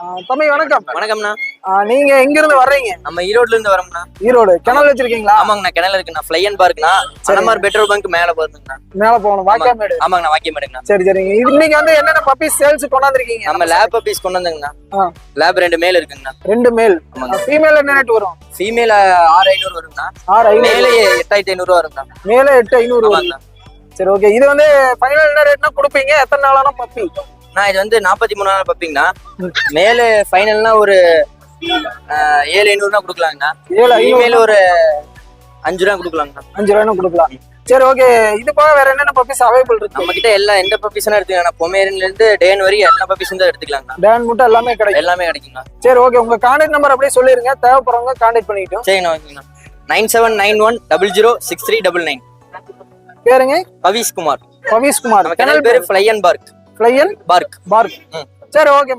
தம்பி வணக்கம். வணக்கம்ண்ணா. நீங்க எங்க இருந்து வர்றீங்க? நம்ம ஈரோட்ல இருந்து வரோம்ண்ணா. ஈரோடு. கிணல் வச்சிருக்கீங்களா? ஆமாங்கண்ணா கிணல இருக்குண்ணா. ஃப்ளை அண்ட் பார்க்ண்ணா சனமார் பெட்ரோல் பங்க் மேல போகுதுங்கண்ணா மேல போகணும். வாக்கியாமேடு ஆமாங்கண்ணா வாக்கியமேடுங்கண்ணா சரி சரிங்க. இன்னைக்கு வந்து என்னென்ன பப்பீஸ் சேல்ஸ் கொண்டாந்துருக்கீங்க? நம்ம லேப் பீஸ் கொண்டு வந்தோங்கண்ணா ஆ. லேப் ரெண்டு மேல் இருக்குங்கண்ணா. ரெண்டு மேல். ஃபீமேல் என்ன ரேட் வரும்? ஃபீமேல ஆறு ஐநூறு வருங்கண்ணா. ஆறு ஐநூறு. மேலே எட்டாயிரத்தி ஐநூறு வருங்கண்ணா. மேல எட்டு ஐநூறு வரும். ஆமாங்கண்ணா. சரி ஓகே இது வந்து ஃபைனல் என்ன ரேட்னா கொடுப்பீங்க? எத்தனை நாளான பப்பி நான் இது வந்து நாற்பத்தி மூணு நாள் பப்பிங்கண்ணா மேலே ஃபைனல்னா ஒரு ஏழு ஐநூறுனா கொடுக்கலாங்கண்ணா. ஏழு ஐநூறு. ஒரு அஞ்சு ரூபா கொடுக்கலாங்கண்ணா. அஞ்சு ரூபாய்னு கொடுக்கலாம். சரி ஓகே. இது போக வேற என்னென்ன பப்பீஸ் அவைலபிள் இருக்கு? நம்ம கிட்ட எல்லா எந்த பப்பீஸ்னா எடுத்துக்கலாம் பொமேரியன்ல இருந்து டேன் வரைக்கும் எல்லா பப்பீஸும் தான் எடுத்துக்கலாங்கண்ணா. டேன் மட்டும் எல்லாமே கிடைக்கும். எல்லாமே கிடைக்குங்கண்ணா. சரி ஓகே. உங்க கான்டாக்ட் நம்பர் அப்படியே சொல்லிருங்க. தேவைப்படுறவங்க கான்டாக்ட் பண்ணிக்கிட்டோம் சரிங்கண்ணா ஓகேங்கண்ணா. Nine seven nine one double zero six three double nine. பேருங்க? பவீஸ் குமார் பவீஸ் குமார் நம்ம கிணல் பேரு? Fly and park fly and park park. சரி ஓகே